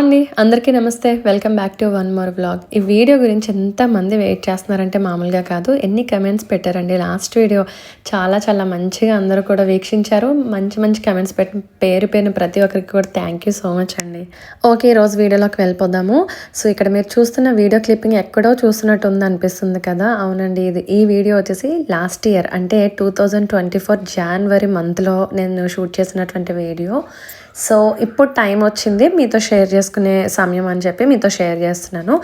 అండి అందరికీ నమస్తే. Welcome back to one more blog ఈ వీడియో గురించి ఎంతమంది వెయిట్ చేస్తున్నారంటే మామూలుగా కాదు. ఎన్ని కమెంట్స్ పెట్టారండి? లాస్ట్ వీడియో చాలా చాలా మంచిగా అందరూ కూడా వీక్షించారు. మంచి మంచి కమెంట్స్ పెట్టి పేరు పేరున ప్రతి ఒక్కరికి కూడా థ్యాంక్ యూ సో మచ్ అండి. ఓకే ఈరోజు వీడియోలోకి వెళ్ళిపోదాము. సో ఇక్కడ మీరు చూస్తున్న వీడియో క్లిప్పింగ్ ఎక్కడో చూస్తున్నట్టు ఉంది అనిపిస్తుంది కదా? అవునండి ఇది ఈ వీడియో వచ్చేసి లాస్ట్ ఇయర్ అంటే two thousand twenty four January మంత్లో నేను షూట్ చేసినటువంటి వీడియో సో ఇప్పుడు టైం వచ్చింది. మీతో షేర్ చేసుకునే సమయం అని చెప్పి మీతో షేర్ చేస్తున్నాను.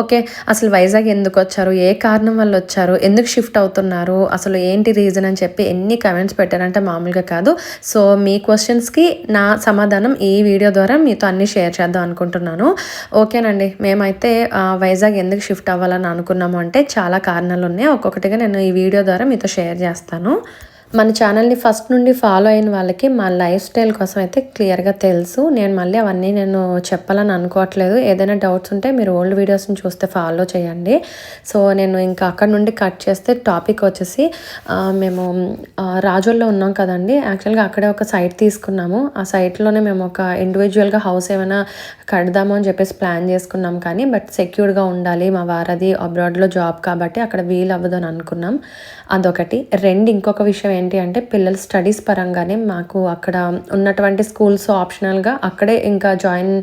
ఓకే అసలు వైజాగ్ ఎందుకు వచ్చారు? ఏ కారణం వల్ల వచ్చారు? ఎందుకు షిఫ్ట్ అవుతున్నారు? అసలు ఏంటి రీజన్ అని చెప్పి ఎన్ని కమెంట్స్ పెట్టారంటే మామూలుగా కాదు. సో మీ క్వశ్చన్స్కి నా సమాధానం ఈ వీడియో ద్వారా మీతో అన్ని షేర్ చేద్దాం అనుకుంటున్నాను. ఓకేనండి మేమైతే వైజాగ్ ఎందుకు షిఫ్ట్ అవ్వాలని అనుకున్నాము అంటే చాలా కారణాలు ఉన్నాయి. ఒక్కొక్కటిగా నేను ఈ వీడియో ద్వారా మీతో షేర్ చేస్తాను. మన ఛానల్ని ఫస్ట్ నుండి ఫాలో అయిన వాళ్ళకి మా లైఫ్ స్టైల్ కోసం అయితే క్లియర్గా తెలుసు. నేను మళ్ళీ అవన్నీ నేను చెప్పాలని అనుకోవట్లేదు. ఏదైనా డౌట్స్ ఉంటే మీరు ఓల్డ్ వీడియోస్ని చూస్తే ఫాలో చేయండి. సో నేను ఇంకా అక్కడ నుండి కట్ చేస్తే టాపిక్ వచ్చేసి మేము రాజోల్లో ఉన్నాం కదండి. యాక్చువల్గా అక్కడే ఒక సైట్ తీసుకున్నాము. ఆ సైట్లోనే మేము ఒక ఇండివిజువల్గా హౌస్ ఏమైనా కడదాము అని చెప్పేసి ప్లాన్ చేసుకున్నాం కానీ బట్ సెక్యూర్గా ఉండాలి. మా వారది అబ్రాడ్లో జాబ్ కాబట్టి అక్కడ వీలు అవ్వదు అని అనుకున్నాం. అదొకటి. రెండు ఇంకొక విషయం ఏంటి అంటే పిల్లల స్టడీస్ పరంగానే మాకు అక్కడ ఉన్నటువంటి స్కూల్స్ ఆప్షనల్గా అక్కడే ఇంకా జాయిన్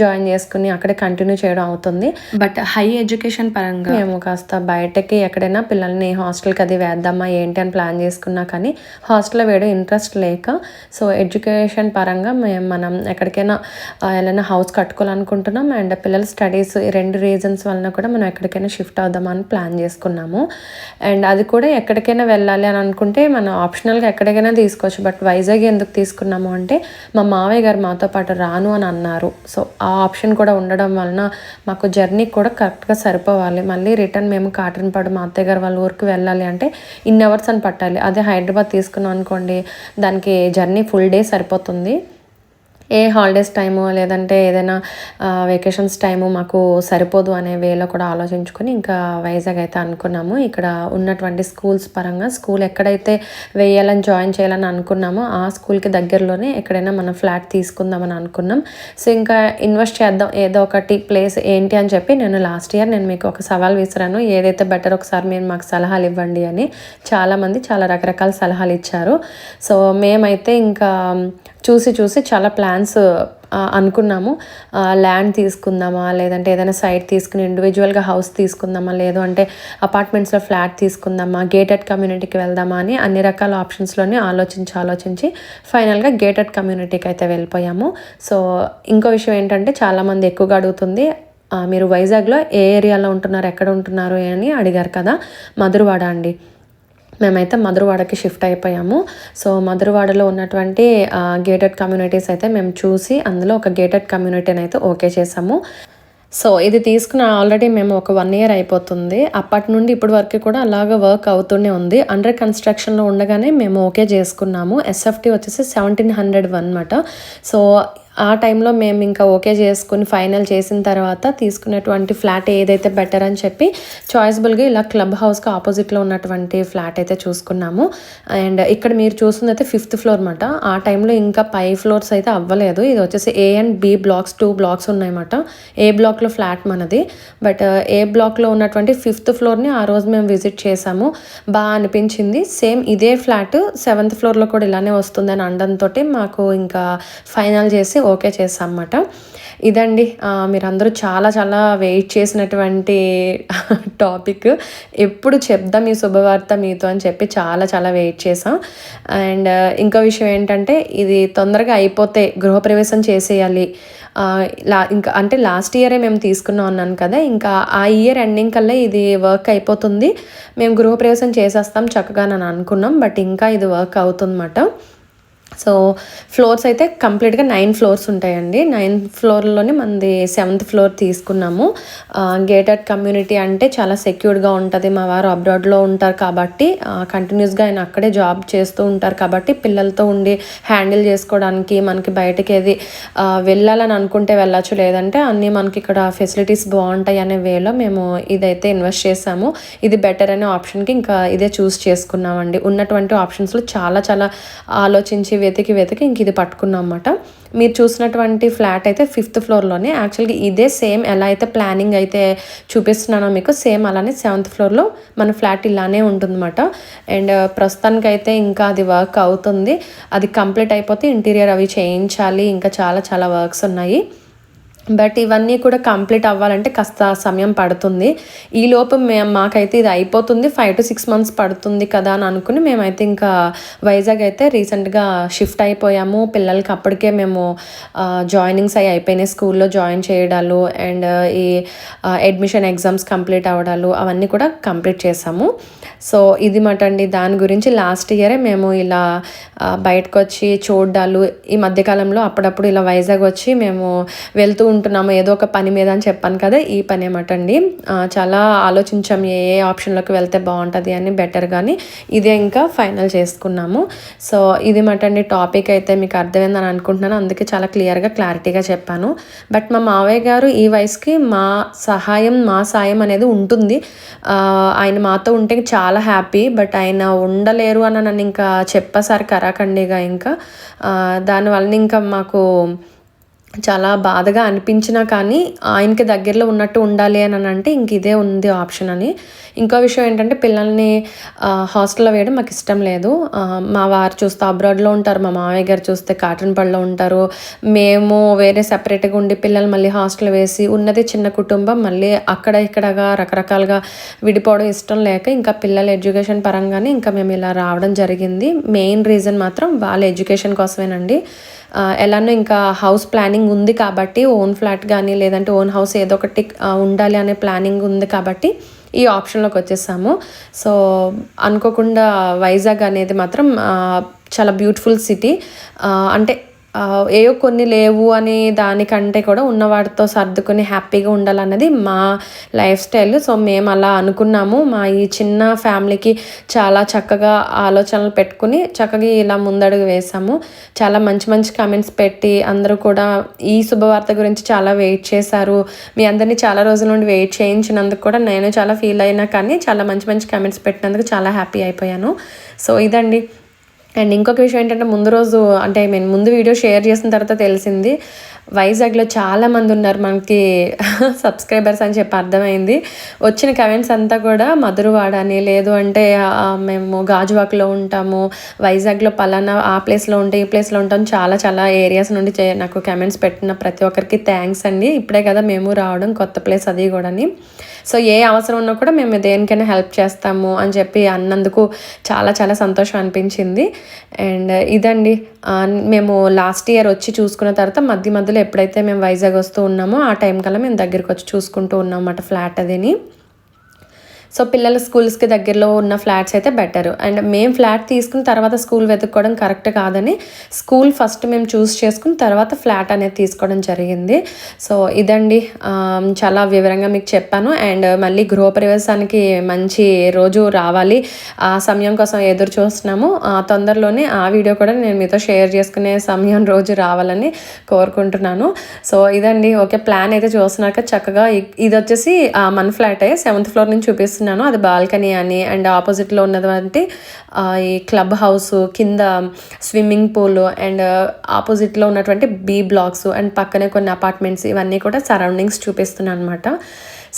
జాయిన్ చేసుకుని అక్కడే కంటిన్యూ చేయడం అవుతుంది. బట్ హై ఎడ్యుకేషన్ పరంగా మేము కాస్త బయటకి ఎక్కడైనా పిల్లల్ని హాస్టల్కి అది వేద్దామా ఏంటి అని ప్లాన్ చేసుకున్నా కానీ హాస్టల్లో వేయడం ఇంట్రెస్ట్ లేక సో ఎడ్యుకేషన్ పరంగా మేము మనం ఎక్కడికైనా ఏదైనా హౌస్ కట్టుకోవాలనుకుంటున్నాం అండ్ పిల్లల స్టడీస్ ఈ రెండు రీజన్స్ వలన కూడా మనం ఎక్కడికైనా షిఫ్ట్ అవుదామని ప్లాన్ చేసుకున్నాము. అండ్ అది కూడా ఎక్కడికైనా వెళ్ళాలి అని అనుకుంటే మనం ఆప్షనల్గా ఎక్కడికైనా తీసుకోవచ్చు. బట్ వైజాగ్ ఎందుకు తీసుకున్నాము అంటే మా మావయ్య గారు మాతో పాటు రాను అని అన్నారు. సో ఆ ఆప్షన్ కూడా ఉండడం వలన మాకు జర్నీ కూడా కరెక్ట్గా సరిపోవాలి. మళ్ళీ రిటర్న్ మేము కాటన్పాడు మా అత్తయ్య గారు వాళ్ళ ఊరికి వెళ్ళాలి అంటే ఇన్ అవర్స్ అని పట్టాలి. అదే హైదరాబాద్ తీసుకున్నాం అనుకోండి దానికి జర్నీ ఫుల్ డే సరిపోతుంది. ఏ హాలిడేస్ టైము లేదంటే ఏదైనా వెకేషన్స్ టైము మాకు సరిపోదు అనే వేలో కూడా ఆలోచించుకొని ఇంకా వైజాగ్ అయితే అనుకున్నాము. ఇక్కడ ఉన్నటువంటి స్కూల్స్ పరంగా స్కూల్ ఎక్కడైతే వేయాలని జాయిన్ చేయాలని అనుకున్నామో ఆ స్కూల్కి దగ్గరలోనే ఎక్కడైనా మనం ఫ్లాట్ తీసుకుందామని అనుకున్నాం. సో ఇంకా ఇన్వెస్ట్ చేద్దాం ఏదో ఒకటి ప్లేస్ ఏంటి అని చెప్పి నేను లాస్ట్ ఇయర్ నేను మీకు ఒక సవాల్ విసిరాను. ఏదైతే బెటర్ ఒకసారి మీరు మాకు సలహాలు ఇవ్వండి అని చాలామంది చాలా రకరకాల సలహాలు ఇచ్చారు. సో మేమైతే ఇంకా చూసి చూసి చాలా ప్లాన్ ప్లాన్స్ uh, అనుకున్నాము. ల్యాండ్ తీసుకుందామా లేదంటే ఏదైనా సైట్ తీసుకుని ఇండివిజువల్గా హౌస్ తీసుకుందామా లేదు అంటే అపార్ట్మెంట్స్లో ఫ్లాట్ తీసుకుందామా గేటెడ్ కమ్యూనిటీకి వెళ్దామా అని అన్ని రకాల ఆప్షన్స్లోనే ఆలోచించి ఆలోచించి ఫైనల్గా గేటెడ్ కమ్యూనిటీకి అయితే వెళ్ళిపోయాము. సో ఇంకో విషయం ఏంటంటే చాలామంది ఎక్కువగా అడుగుతుంది మీరు వైజాగ్లో ఏ ఏరియాలో ఉంటున్నారు ఎక్కడ ఉంటున్నారు అని అడిగారు కదా మధురవాడ అండి. మేమైతే మధురవాడకి షిఫ్ట్ అయిపోయాము. సో మధురవాడలో ఉన్నటువంటి గేటెడ్ కమ్యూనిటీస్ అయితే మేము చూసి అందులో ఒక గేటెడ్ కమ్యూనిటీని అయితే ఓకే చేసాము సో ఇది తీసుకున్న ఆల్రెడీ మేము ఒక వన్ ఇయర్ అయిపోతుంది. అప్పటి నుండి ఇప్పటి వరకు కూడా అలాగ వర్క్ అవుతూనే ఉంది. అండర్ కన్స్ట్రక్షన్లో ఉండగానే మేము ఓకే చేసుకున్నాము. ఎస్ఎఫ్టీ వచ్చేసి సెవెంటీన్ హండ్రెడ్ వన్ అనమాట సో ఆ టైంలో మేము ఇంకా ఓకే చేసుకుని ఫైనల్ చేసిన తర్వాత తీసుకున్నటువంటి ఫ్లాట్ ఏదైతే బెటర్ అని చెప్పి చాయిస్బుల్గా ఇలా క్లబ్ హౌస్కి ఆపోజిట్లో ఉన్నటువంటి ఫ్లాట్ అయితే చూసుకున్నాము. అండ్ ఇక్కడ మీరు చూస్తుంది అయితే ఫిఫ్త్ ఫ్లోర్ అనమాట ఆ టైంలో ఇంకా పై ఫ్లోర్స్ అయితే అవ్వలేదు. ఇది వచ్చేసి A and B blocks two blocks ఉన్నాయన్నమాట. ఏ బ్లాక్లో ఫ్లాట్ మనది. బట్ ఏ బ్లాక్లో ఉన్నటువంటి ఫిఫ్త్ ఫ్లోర్ని ఆ రోజు మేము విజిట్ చేసాము బాగా అనిపించింది. సేమ్ ఇదే ఫ్లాట్ సెవెంత్ ఫ్లోర్లో కూడా ఇలానే వస్తుందని అనడంతో మాకు ఇంకా ఫైనల్ చేసి ఓకే చేసాం అన్నమాట ఇదండి మీరందరూ చాలా చాలా వెయిట్ చేసినటువంటి టాపిక్. ఎప్పుడు చెప్దాం ఈ శుభవార్త మీతో అని చెప్పి చాలా చాలా వెయిట్ చేసాం అండ్ ఇంకో విషయం ఏంటంటే ఇది తొందరగా అయిపోతే గృహప్రవేశం చేసేయాలి. లా ఇంకా అంటే లాస్ట్ ఇయరే మేము తీసుకున్నాం అన్నాను కదా ఇంకా ఆ ఇయర్ ఎండింగ్ కల్లా ఇది వర్క్ అయిపోతుంది. మేము గృహప్రవేశం చేసేస్తాం చక్కగా అని అనుకున్నాం బట్ ఇంకా ఇది వర్క్ అవుతుందన్నమాట. సో ఫ్లోర్స్ అయితే కంప్లీట్గా నైన్ ఫ్లోర్స్ ఉంటాయండి. నైన్ ఫ్లోర్లోనే మనది సెవెంత్ ఫ్లోర్ తీసుకున్నాము. గేటెడ్ కమ్యూనిటీ అంటే చాలా సెక్యూర్డ్గా ఉంటుంది. మా వారు అబ్రాడ్లో ఉంటారు కాబట్టి కంటిన్యూస్గా ఆయన అక్కడే జాబ్ చేస్తూ ఉంటారు కాబట్టి పిల్లలతో ఉండి హ్యాండిల్ చేసుకోవడానికి మనకి బయటకి ఏది వెళ్ళాలని అనుకుంటే వెళ్ళచ్చు. లేదంటే అన్నీ మనకి ఇక్కడ ఫెసిలిటీస్ బాగుంటాయి అనే వేలో మేము ఇదైతే ఇన్వెస్ట్ చేసాము ఇది బెటర్ అనే ఆప్షన్కి ఇంకా ఇదే చూస్ చేసుకున్నామండి. ఉన్నటువంటి ఆప్షన్స్లో చాలా చాలా ఆలోచించి వెతికి వెతికి ఇంక ఇది పట్టుకున్నాం అనమాట మీరు చూసినటువంటి ఫ్లాట్ అయితే ఫిఫ్త్ ఫ్లోర్లోనే. యాక్చువల్గా ఇదే సేమ్ ఎలా అయితే ప్లానింగ్ అయితే చూపిస్తున్నానో మీకు సేమ్ అలానే సెవెంత్ ఫ్లోర్లో మన ఫ్లాట్ ఇలానే ఉంటుందన్నమాట. అండ్ uh, ప్రస్తుతానికైతే ఇంకా అది వర్క్ అవుతుంది. అది కంప్లీట్ అయిపోతే ఇంటీరియర్ అవి చేయించాలి. ఇంకా చాలా చాలా వర్క్స్ ఉన్నాయి. బట్ ఇవన్నీ కూడా కంప్లీట్ అవ్వాలంటే కాస్త సమయం పడుతుంది. ఈ లోపు మేము మాకైతే ఇది అయిపోతుంది. ఫైవ్ టు సిక్స్ మంత్స్ పడుతుంది కదా అని అనుకుని మేమైతే ఇంకా వైజాగ్ అయితే రీసెంట్గా షిఫ్ట్ అయిపోయాము. పిల్లలకి అప్పటికే మేము జాయినింగ్స్ అయి అయిపోయినాయి స్కూల్లో జాయిన్ చేయడాలు అండ్ ఈ అడ్మిషన్ ఎగ్జామ్స్ కంప్లీట్ అవ్వడాలు అవన్నీ కూడా కంప్లీట్ చేసాము. సో ఇది మాట అండి దాని గురించి లాస్ట్ ఇయరే మేము ఇలా బయటకు వచ్చి చూడాలు ఈ మధ్యకాలంలో అప్పుడప్పుడు ఇలా వైజాగ్ వచ్చి మేము వెళ్తూ ఉంటున్నాము ఏదో ఒక పని మీద అని చెప్పాను కదా ఈ పని ఏమటండి చాలా ఆలోచించాం ఏ ఏ ఆప్షన్లోకి వెళ్తే బాగుంటుంది అని బెటర్ కానీ ఇదే ఇంకా ఫైనల్ చేసుకున్నాము. సో ఇది మటండి టాపిక్ అయితే మీకు అర్థమైందని అనుకుంటున్నాను. అందుకే చాలా క్లియర్గా క్లారిటీగా చెప్పాను. బట్ మా మావయ్య గారు ఈ వయసుకి మా సహాయం మా సాయం అనేది ఉంటుంది. ఆయన మాతో ఉంటే చాలా హ్యాపీ బట్ ఆయన ఉండలేరు అని నన్ను ఇంకా చెప్పసారి కరాకండిగా ఇంకా. దానివల్ల ఇంకా మాకు చాలా బాధగా అనిపించినా కానీ ఆయనకి దగ్గరలో ఉన్నట్టు ఉండాలి అని అంటే ఇంక ఇదే ఉంది ఆప్షన్ అని. ఇంకో విషయం ఏంటంటే పిల్లల్ని హాస్టల్లో వేయడం మాకు ఇష్టం లేదు. మా వారు చూస్తే అబ్రాడ్లో ఉంటారు మా మామయ్య గారు చూస్తే కాటన్ ఉంటారు. మేము వేరే సపరేట్గా ఉండి పిల్లలు మళ్ళీ హాస్టల్ వేసి ఉన్నది చిన్న కుటుంబం మళ్ళీ అక్కడ ఇక్కడగా రకరకాలుగా విడిపోవడం ఇష్టం లేక ఇంకా పిల్లల ఎడ్యుకేషన్ పరంగానే ఇంకా మేము ఇలా రావడం జరిగింది. మెయిన్ రీజన్ మాత్రం వాళ్ళ ఎడ్యుకేషన్ కోసమేనండి. ఎలానో ఇంకా హౌస్ ప్లానింగ్ ఉంది కాబట్టి ఓన్ ఫ్లాట్ కానీ లేదంటే ఓన్ హౌస్ ఏదో ఒకటి ఉండాలి అనే ప్లానింగ్ ఉంది కాబట్టి ఈ ఆప్షన్లోకి వచ్చేసాము. సో అనుకోకుండా వైజాగ్ అనేది మాత్రం చాలా బ్యూటిఫుల్ సిటీ. అంటే ఏవో కొన్ని లేవు అని దానికంటే కూడా ఉన్నవాటితో సర్దుకుని హ్యాపీగా ఉండాలన్నది మా లైఫ్ స్టైల్. సో మేము అలా అనుకున్నాము. మా ఈ చిన్న ఫ్యామిలీకి చాలా చక్కగా ఆలోచనలు పెట్టుకుని చక్కగా ఇలా ముందడుగు వేసాము. చాలా మంచి మంచి కమెంట్స్ పెట్టి అందరూ కూడా ఈ శుభవార్త గురించి చాలా వెయిట్ చేశారు. మీ అందరినీ చాలా రోజుల నుండి వెయిట్ చేయించినందుకు కూడా నేను చాలా ఫీల్ అయినా కానీ చాలా మంచి మంచి కమెంట్స్ పెట్టినందుకు చాలా హ్యాపీ అయిపోయాను. సో ఇదండి. అండ్ ఇంకొక విషయం ఏంటంటే ముందు రోజు అంటే ఐ మీన్ ముందు వీడియో షేర్ చేసిన తర్వాత తెలిసింది. వైజాగ్లో చాలామంది ఉన్నారు. మనకి సబ్స్క్రైబర్స్ అని చెప్పి అర్థమైంది. వచ్చిన కమెంట్స్ అంతా కూడా మధురవాడ అని లేదు అంటే మేము గాజువాక్లో ఉంటాము వైజాగ్లో పలానా ఆ ప్లేస్లో ఉంటే ఈ ప్లేస్లో ఉంటాం చాలా చాలా ఏరియాస్ నుండి నాకు కమెంట్స్ పెట్టిన ప్రతి ఒక్కరికి థ్యాంక్స్ అండి. ఇప్పుడే కదా మేము రావడం కొత్త ప్లేస్ అది కూడా సో ఏ అవసరం ఉన్నా కూడా మేము దేనికైనా హెల్ప్ చేస్తాము అని చెప్పి అన్నందుకు చాలా చాలా సంతోషం అనిపించింది. అండ్ ఇదండి. మేము లాస్ట్ ఇయర్ వచ్చి చూసుకున్న తర్వాత మధ్య మధ్యలో ఎప్పుడైతే మేము వైజాగ్ వస్తూ ఉన్నామో ఆ టైం కల్లా మేము దగ్గరికి వచ్చి చూసుకుంటూ ఉన్నాం అన్నమాట ఫ్లాట్ అదిని. సో పిల్లల స్కూల్స్కి దగ్గరలో ఉన్న ఫ్లాట్స్ అయితే బెటర్ అండ్ మేము ఫ్లాట్ తీసుకున్న తర్వాత స్కూల్ వెతుక్కోవడం కరెక్ట్ కాదని స్కూల్ ఫస్ట్ మేము చూస్ చేసుకుని తర్వాత ఫ్లాట్ అనేది తీసుకోవడం జరిగింది. సో ఇదండి చాలా వివరంగా మీకు చెప్పాను. అండ్ మళ్ళీ గృహప్రవేశానికి మంచి రోజు రావాలి. ఆ సమయం కోసం ఎదురు చూస్తున్నాము. తొందరలోనే ఆ వీడియో కూడా నేను మీతో షేర్ చేసుకునే సమయం రోజు రావాలని కోరుకుంటున్నాను. సో ఇదండి ఓకే ప్లాన్ అయితే చూస్తున్నాక చక్కగా ఇది వచ్చేసి మన ఫ్లాటే సెవెంత్ ఫ్లోర్ నుంచి చూపిస్తున్నాను చూపిస్తున్నాను అది బాల్కనీ అని అండ్ ఆపోజిట్లో ఉన్నటువంటి ఈ క్లబ్ హౌస్ కింద స్విమ్మింగ్ పూల్ అండ్ ఆపోజిట్లో ఉన్నటువంటి బీ బ్లాక్స్ అండ్ పక్కనే కొన్ని అపార్ట్మెంట్స్ ఇవన్నీ కూడా సరౌండింగ్స్ చూపిస్తున్నాను అనమాట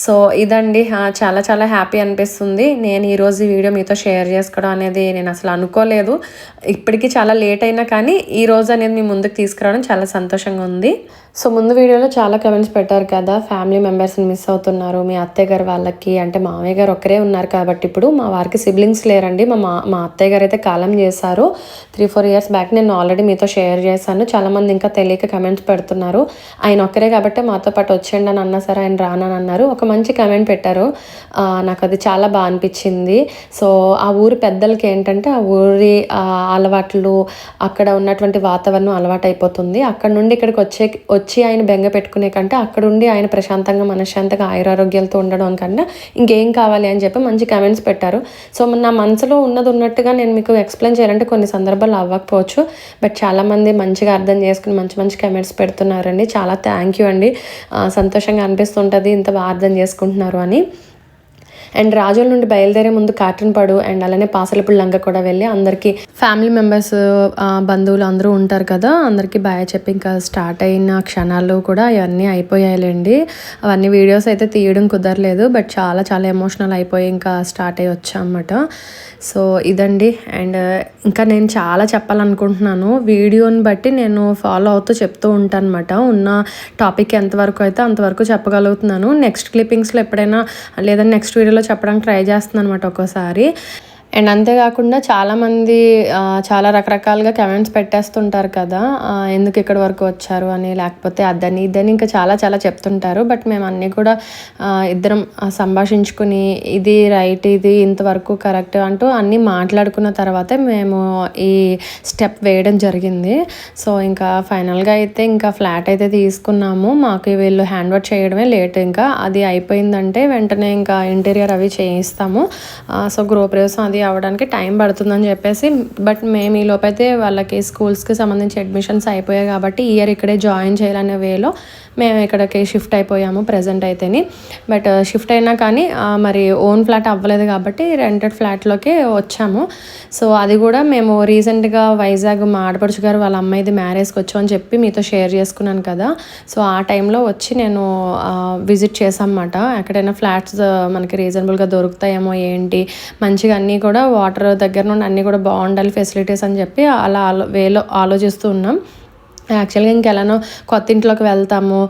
సో ఇదండి. చాలా చాలా హ్యాపీ అనిపిస్తుంది. నేను ఈరోజు ఈ వీడియో మీతో షేర్ చేసుకోవడం అనేది నేను అసలు అనుకోలేదు. ఇప్పటికీ చాలా లేట్ అయినా కానీ ఈ రోజు అనేది మీ ముందుకు తీసుకురావడం చాలా సంతోషంగా ఉంది. సో ముందు వీడియోలో చాలా కమెంట్స్ పెట్టారు కదా ఫ్యామిలీ మెంబర్స్ని మిస్ అవుతున్నారు మీ అత్తయ్య గారు వాళ్ళకి అంటే మామయ్య గారు ఒక్కరే ఉన్నారు కాబట్టి ఇప్పుడు మా వారికి సిబ్లింగ్స్ లేరండి మా మా అత్తయ్య గారు అయితే కాలం చేశారు త్రీ ఫోర్ ఇయర్స్ బ్యాక్ నేను ఆల్రెడీ మీతో షేర్ చేశాను చాలామంది ఇంకా తెలియక కమెంట్స్ పెడుతున్నారు ఆయన ఒక్కరే కాబట్టి మాతో పాటు వచ్చేయండి అని అన్నా సరే ఆయన రానని అన్నారు ఒక మంచి కమెంట్ పెట్టారు నాకు అది చాలా బాగా అనిపించింది సో ఆ ఊరి పెద్దలకి ఏంటంటే ఆ ఊరి అలవాట్లు అక్కడ ఉన్నటువంటి వాతావరణం అలవాటు అయిపోతుంది అక్కడ నుండి ఇక్కడికి వచ్చే వచ్చి ఆయన బెంగ పెట్టుకునే కంటే అక్కడుండి ఆయన ప్రశాంతంగా మనశ్శాంతంగా ఆయురారోగ్యాలతో ఉండడం కన్నా ఇంకేం కావాలి అని చెప్పి మంచి కమెంట్స్ పెట్టారు. సో నా మనసులో ఉన్నది ఉన్నట్టుగా నేను మీకు ఎక్స్ప్లెయిన్ చేయాలంటే కొన్ని సందర్భాలు అవ్వకపోవచ్చు. బట్ చాలామంది మంచిగా అర్థం చేసుకుని మంచి మంచి కమెంట్స్ పెడుతున్నారండి. చాలా థ్యాంక్ యూ అండి. సంతోషంగా అనిపిస్తుంటుంది ఇంత బాగా అర్థం చేసుకుంటున్నారు అని. అండ్ రాజోల నుండి బయలుదేరే ముందు కాటన్ పడు అండ్ అలానే పాసలపూడి లంక కూడా వెళ్ళి అందరికీ ఫ్యామిలీ మెంబర్స్ బంధువులు అందరూ ఉంటారు కదా అందరికీ బాయ్ చెప్పి ఇంకా స్టార్ట్ అయిన క్షణాలు కూడా అవన్నీ అయిపోయాయిలేండి. అవన్నీ వీడియోస్ అయితే తీయడం కుదరలేదు బట్ చాలా చాలా ఎమోషనల్ అయిపోయి ఇంకా స్టార్ట్ అయ్యి వచ్చామన్నమాట. సో ఇదండి. అండ్ ఇంకా నేను చాలా చెప్పాలనుకుంటున్నాను. వీడియోని బట్టి నేను ఫాలో అవుతూ చెప్తూ ఉంటాను అనమాట ఉన్న టాపిక్ ఎంతవరకు అయితే అంతవరకు చెప్పగలుగుతున్నాను. నెక్స్ట్ క్లిప్పింగ్స్లో ఎప్పుడైనా లేదా నెక్స్ట్ వీడియోలో చెప్పడానికి ట్రై చేస్తున్నాను అనమాట ఒక్కోసారి. అండ్ అంతేకాకుండా చాలామంది చాలా రకరకాలుగా కమెంట్స్ పెట్టేస్తుంటారు కదా ఎందుకు ఇక్కడ వరకు వచ్చారు అని లేకపోతే అదని ఇదని ఇంకా చాలా చాలా చెప్తుంటారు. బట్ మేము అన్నీ కూడా ఇద్దరం సంభాషించుకుని ఇది రైట్ ఇది ఇంతవరకు కరెక్ట్ అంటూ అన్నీ మాట్లాడుకున్న తర్వాతే మేము ఈ స్టెప్ వేయడం జరిగింది. సో ఇంకా ఫైనల్గా అయితే ఇంకా ఫ్లాట్ అయితే తీసుకున్నాము. మాకు వీళ్ళు హ్యాండ్ వర్క్ చేయడమే లేట్ ఇంకా. అది అయిపోయిందంటే వెంటనే ఇంకా ఇంటీరియర్ అవి చేయిస్తాము. సో గృహప్రవేశం అది అవ్వడానికి టైం పడుతుందని చెప్పేసి బట్ మేము ఈ లోపైతే వాళ్ళకి స్కూల్స్కి సంబంధించి అడ్మిషన్స్ అయిపోయాయి కాబట్టి ఇయర్ ఇక్కడే జాయిన్ చేయాలనే వేలో మేము ఇక్కడికి షిఫ్ట్ అయిపోయాము ప్రజెంట్ అయితేని. బట్ షిఫ్ట్ uh, అయినా కానీ మరి ఓన్ ఫ్లాట్ అవ్వలేదు కాబట్టి రెంటెడ్ ఫ్లాట్లోకి వచ్చాము. సో అది కూడా మేము రీసెంట్గా వైజాగ్ మా ఆడపడుచు గారు వాళ్ళ అమ్మాయిది మ్యారేజ్కి వచ్చామని చెప్పి మీతో షేర్ చేసుకున్నాను కదా. సో ఆ టైంలో వచ్చి నేను విజిట్ చేసామన్నమాట ఎక్కడైనా ఫ్లాట్స్ uh, మనకి రీజనబుల్గా దొరుకుతాయేమో ఏంటి? మంచిగా అన్నీ కూడా వాటర్ దగ్గర నుండి అన్నీ కూడా బాగుండాలి ఫెసిలిటీస్ అని చెప్పి అలా ఆలో వేలో ఆలోచిస్తూ ఉన్నాం. యాక్చువల్గా ఇంకెలానో కొత్త ఇంట్లోకి వెళ్తాము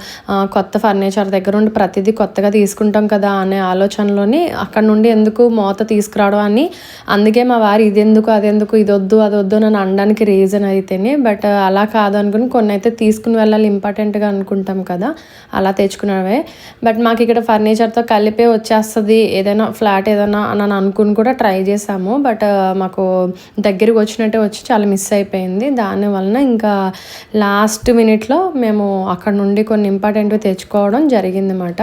కొత్త ఫర్నిచర్ దగ్గర ఉండి ప్రతిదీ కొత్తగా తీసుకుంటాం కదా అనే ఆలోచనలోని అక్కడ నుండి ఎందుకు మూత తీసుకురావడం అని అందుకే మా వారు ఇది ఎందుకు అది ఎందుకు ఇది వద్దు అది వద్దు అని అనడానికి రీజన్ అయితేనే బట్ అలా కాదు అనుకుని కొన్ని అయితే తీసుకుని వెళ్ళాలి ఇంపార్టెంట్గా అనుకుంటాం కదా అలా తెచ్చుకున్నవే. బట్ మాకు ఇక్కడ ఫర్నిచర్తో కలిపే వచ్చేస్తుంది ఏదైనా ఫ్లాట్ ఏదైనా అని అనుకుని కూడా ట్రై చేసాము బట్ మాకు దగ్గరికి వచ్చినట్టే వచ్చి చాలా మిస్ అయిపోయింది. దాని వలన ఇంకా లాస్ట్ మినిట్లో మేము అక్కడ నుండి కొన్ని ఇంపార్టెంట్ తెచ్చుకోవడం జరిగింది అనమాట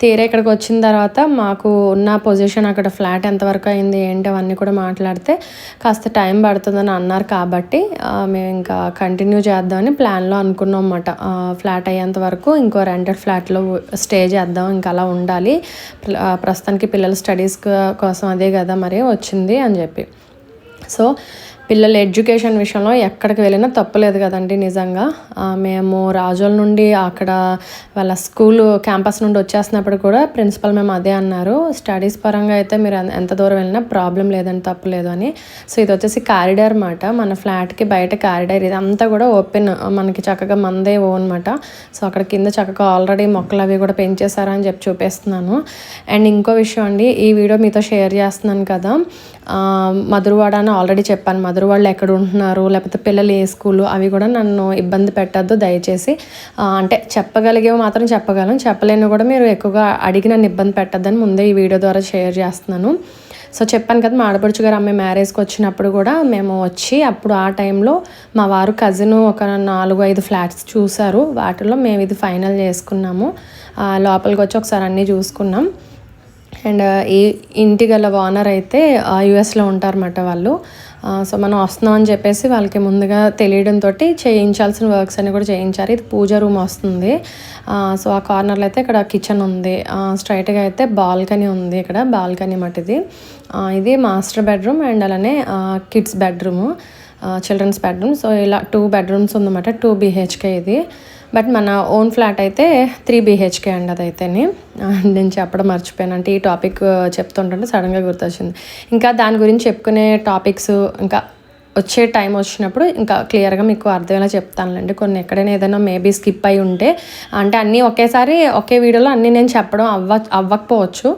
తీరా ఇక్కడికి వచ్చిన తర్వాత మాకు ఉన్న పొజిషన్ అక్కడ ఫ్లాట్ ఎంతవరకు అయింది ఏంటి అవన్నీ కూడా మాట్లాడితే కాస్త టైం పడుతుందని అన్నారు కాబట్టి మేము ఇంకా కంటిన్యూ చేద్దామని ప్లాన్లో అనుకున్నాం అన్నమాట. ఫ్లాట్ అయ్యేంత వరకు ఇంకో రెంటెడ్ ఫ్లాట్లో స్టే చేద్దాం ఇంకా అలా ఉండాలి. ప్రస్తుతానికి పిల్లల స్టడీస్ కోసం అదే కదా మరి వచ్చింది అని చెప్పి. సో పిల్లల ఎడ్యుకేషన్ విషయంలో ఎక్కడికి వెళ్ళినా తప్పులేదు కదండి నిజంగా. మేము రాజోల నుండి అక్కడ వాళ్ళ స్కూల్ క్యాంపస్ నుండి వచ్చేస్తున్నప్పుడు కూడా ప్రిన్సిపల్ మేము అదే అన్నారు. స్టడీస్ పరంగా అయితే మీరు ఎంత దూరం వెళ్ళినా ప్రాబ్లం లేదని తప్పలేదు అని. సో ఇది వచ్చేసి కారిడార్ మాట మన ఫ్లాట్కి బయట కారిడార్. ఇది అంతా కూడా ఓపెన్. మనకి చక్కగా మందే ఓ అనమాట సో అక్కడ కింద చక్కగా ఆల్రెడీ మొక్కలు అవి కూడా పెంచేశారని చెప్పి చూపిస్తున్నాను. అండ్ ఇంకో విషయం అండి ఈ వీడియో మీతో షేర్ చేస్తున్నాను కదా. మధురవాడ అని ఆల్రెడీ చెప్పాను. వాళ్ళు ఎక్కడ ఉంటున్నారు లేకపోతే పిల్లలు ఏ స్కూలు అవి కూడా నన్ను ఇబ్బంది పెట్టద్దు దయచేసి. అంటే చెప్పగలిగేవి మాత్రం చెప్పగలను. చెప్పలేని కూడా మీరు ఎక్కువగా అడిగి నన్ను ఇబ్బంది పెట్టద్దని ముందే ఈ వీడియో ద్వారా షేర్ చేస్తున్నాను. సో చెప్పాను కదా మా ఆడపడుచు గారు అమ్మాయి మ్యారేజ్కి వచ్చినప్పుడు కూడా మేము వచ్చి అప్పుడు ఆ టైంలో మా వారు కజిన్ ఒక నాలుగు ఐదు ఫ్లాట్స్ చూసారు. వాటిలో మేము ఇది ఫైనల్ చేసుకున్నాము. లోపలికి వచ్చి ఒకసారి అన్నీ చూసుకున్నాం. అండ్ ఈ ఇంటి గల ఓనర్ అయితే యుఎస్లో ఉంటారన్నమాట వాళ్ళు. సో మనం వస్తున్నాం అని చెప్పేసి వాళ్ళకి ముందుగా తెలియడంతో చేయించాల్సిన వర్క్స్ అన్ని కూడా చేయించారు. ఇది పూజ రూమ్ వస్తుంది. సో ఆ కార్నర్లో అయితే ఇక్కడ కిచెన్ ఉంది. స్ట్రైట్గా అయితే బాల్కనీ ఉంది ఇక్కడ బాల్కనీ మటిది ఇది మాస్టర్ బెడ్రూమ్ అండ్ అలానే kids bedroom children's bedroom. So ఇలా టూ బెడ్రూమ్స్ ఉందన్నమాట టూ బీహెచ్కే ఇది. బట్ మన ఓన్ ఫ్లాట్ అయితే త్రీ బీహెచ్కే అండి అదైతేనే. అయితే నేను చెప్పడం మర్చిపోయాను అంటే ఈ టాపిక్ చెప్తుంటుంటే సడన్గా గుర్తొచ్చింది. ఇంకా దాని గురించి చెప్పుకునే టాపిక్స్ ఇంకా వచ్చే టైం వచ్చినప్పుడు ఇంకా క్లియర్గా మీకు అర్థమయ్యేలా చెప్తానులేండి. కొన్ని ఎక్కడైనా ఏదైనా మేబీ స్కిప్ అయి ఉంటే అంటే అన్నీ ఒకేసారి ఒకే వీడియోలో అన్నీ నేను చెప్పడం అవ్వ అవ్వకపోవచ్చు.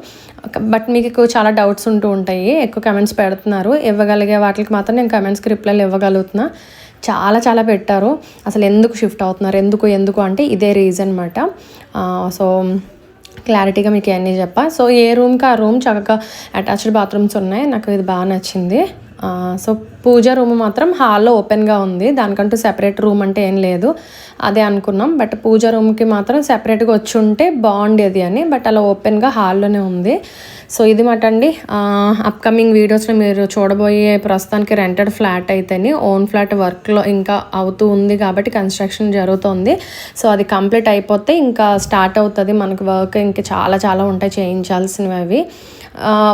బట్ మీకు చాలా డౌట్స్ ఉంటూ ఉంటాయి. ఎక్కువ కమెంట్స్ పెడుతున్నారు. ఇవ్వగలిగే వాటికి మాత్రం నేను కమెంట్స్కి రిప్లైలు ఇవ్వగలుగుతున్నా. చాలా చాలా పెట్టారు. అసలు ఎందుకు షిఫ్ట్ అవుతున్నారు? ఎందుకు ఎందుకు అంటే ఇదే రీజన్ అనమాట సో క్లారిటీగా మీకు అన్నీ చెప్పా. సో ఏ రూమ్కి ఆ రూమ్ చక్కగా అటాచ్డ్ బాత్రూమ్స్ ఉన్నాయి. నాకు ఇది బాగా నచ్చింది. సో పూజ రూమ్ మాత్రం హాల్లో ఓపెన్గా ఉంది. దానికంటూ సెపరేట్ రూమ్ అంటే ఏం లేదు. అదే అనుకున్నాం. బట్ పూజ రూమ్కి మాత్రం సెపరేట్గా వచ్చి ఉంటే బాగుండేది అని. బట్ అలా ఓపెన్గా హాల్లోనే ఉంది. సో ఇది మాట అండి అప్కమింగ్ వీడియోస్లో మీరు చూడబోయే ప్రస్తుతానికి రెంటెడ్ ఫ్లాట్ అయితేనే ఓన్ ఫ్లాట్ వర్క్లో ఇంకా అవుతూ ఉంది కాబట్టి కన్స్ట్రక్షన్ జరుగుతుంది. సో అది కంప్లీట్ అయిపోతే ఇంకా స్టార్ట్ అవుతుంది. మనకు వర్క్ ఇంకా చాలా చాలా ఉంటాయి. చేయించాల్సినవి. అవి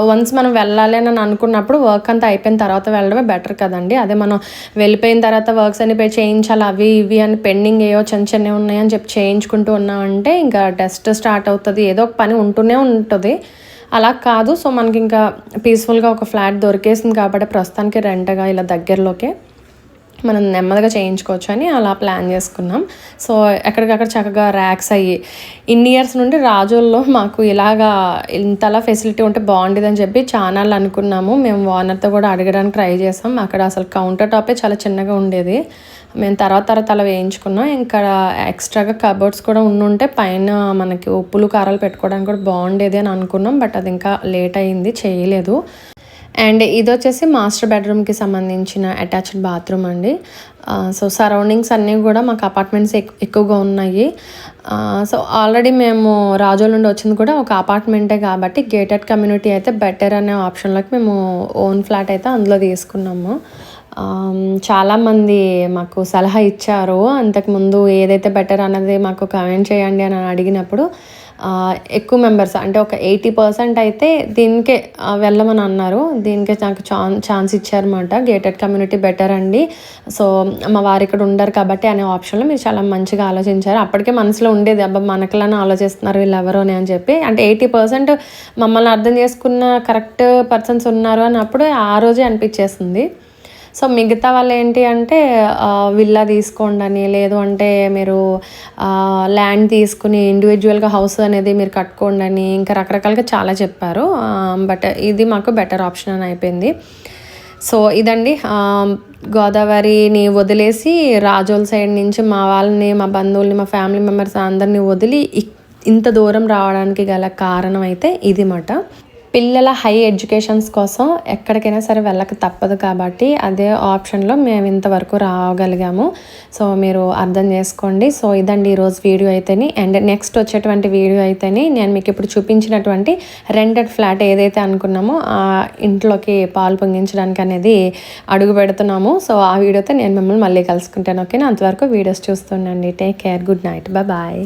వన్స్ మనం వెళ్ళాలి అని అనుకున్నప్పుడు వర్క్ అంతా అయిపోయిన తర్వాత వెళ్ళడమే బెటర్ కదండి. అదే మనం వెళ్ళిపోయిన తర్వాత వర్క్స్ అని పోయి చేయించాలి అవి ఇవి అని పెండింగ్ ఏవో చిన్న చిన్నవి ఉన్నాయని చెప్పి చేయించుకుంటూ ఉన్నామంటే ఇంకా టెస్ట్ స్టార్ట్ అవుతుంది. ఏదో ఒక పని ఉంటూనే ఉంటుంది. అలా కాదు. సో మనకి ఇంకా పీస్ఫుల్గా ఒక ఫ్లాట్ దొరికేసింది కాబట్టి ప్రస్తుతానికి రెంట్గా ఇలా దగ్గరలోకే. మనం నెమ్మదిగా చేయించుకోవచ్చు అని అలా ప్లాన్ చేసుకున్నాం. సో ఎక్కడికక్కడ చక్కగా ర్యాక్స్ అయ్యి ఇన్ని ఇయర్స్ నుండి రాజుల్లో మాకు ఇలాగా ఇంతలా ఫెసిలిటీ ఉంటే బాగుండేదని చెప్పి ఛానల్ అనుకున్నాము. మేము ఓనర్తో కూడా అడగడానికి ట్రై చేసాం. అక్కడ అసలు కౌంటర్ టాపే చాలా చిన్నగా ఉండేది. మేము తర్వాత తర్వాత అలా వేయించుకున్నాం. ఇంకా ఎక్స్ట్రాగా కబోర్డ్స్ కూడా ఉండుంటే పైన మనకి ఉప్పులు కారాలు పెట్టుకోవడానికి కూడా బాగుండేది అని అనుకున్నాం. బట్ అది ఇంకా లేట్ అయింది చేయలేదు. అండ్ ఇది వచ్చేసి మాస్టర్ బెడ్రూమ్కి సంబంధించిన అటాచ్డ్ బాత్రూమ్ అండి. సో సరౌండింగ్స్ అన్నీ కూడా మాకు అపార్ట్మెంట్స్ ఎక్కువగా ఉన్నాయి. సో ఆల్రెడీ మేము రాజోల నుండి వచ్చింది కూడా ఒక అపార్ట్మెంటే కాబట్టి గేటెడ్ కమ్యూనిటీ అయితే బెటర్ అనే ఆప్షన్లోకి మేము ఓన్ ఫ్లాట్ అయితే అందులో తీసుకున్నాము. చాలామంది మాకు సలహా ఇచ్చారు. అంతకుముందు ఏదైతే బెటర్ అన్నది మాకు కమెంట్ చేయండి అని అడిగినప్పుడు ఎక్కువ మెంబర్స్ అంటే ఒక ఎయిటీ పర్సెంట్ అయితే దీనికే వెళ్ళమని అన్నారు. దీనికే నాకు ఛాన్స్ ఇచ్చారన్నమాట. గేటెడ్ కమ్యూనిటీ బెటర్ అండి. సో మా వారు ఇక్కడ ఉండరు కాబట్టి అనే ఆప్షన్లో మీరు చాలా మంచిగా ఆలోచించారు. అప్పటికే మనసులో ఉండేది అబ్బా మనకులానే ఆలోచిస్తున్నారు వీళ్ళు ఎవరు అని చెప్పి. అంటే ఎయిటీ పర్సెంట్ మమ్మల్ని అర్థం చేసుకున్న కరెక్ట్ పర్సన్స్ ఉన్నారు అన్నప్పుడు ఆ రోజే అనిపించేస్తుంది సో మిగతా వాళ్ళు ఏంటి అంటే విల్లా తీసుకోండి అని లేదు అంటే మీరు ల్యాండ్ తీసుకుని ఇండివిజువల్గా హౌస్ అనేది మీరు కట్టుకోండి అని ఇంకా రకరకాలుగా చాలా చెప్పారు. బట్ ఇది మాకు బెటర్ ఆప్షన్ అని అయిపోయింది. సో ఇదండి గోదావరిని వదిలేసి రాజోల్ సైడ్ నుంచి మా వాళ్ళని మా బంధువుల్ని మా ఫ్యామిలీ మెంబర్స్ అందరినీ వదిలి ఇంత దూరం రావడానికి గల కారణం అయితే ఇది మాట. పిల్లల హై ఎడ్యుకేషన్స్ కోసం ఎక్కడికైనా సరే వెళ్ళక తప్పదు కాబట్టి అదే ఆప్షన్లో మేము ఇంతవరకు రాగలిగాము. సో మీరు అర్థం చేసుకోండి. సో ఇదండి ఈరోజు వీడియో అయితేని. అండ్ నెక్స్ట్ వచ్చేటువంటి వీడియో అయితేని నేను మీకు ఇప్పుడు చూపించినటువంటి రెండెడ్ ఫ్లాట్ ఏదైతే అనుకున్నామో ఆ ఇంట్లోకి పాలు పొంగించడానికి అనేది అడుగు పెడుతున్నాము. సో ఆ వీడియోతో నేను మిమ్మల్ని మళ్ళీ కలుసుకుంటాను. ఓకేనా? అంతవరకు videos చూస్తుండండి. Take care. Good night. Bye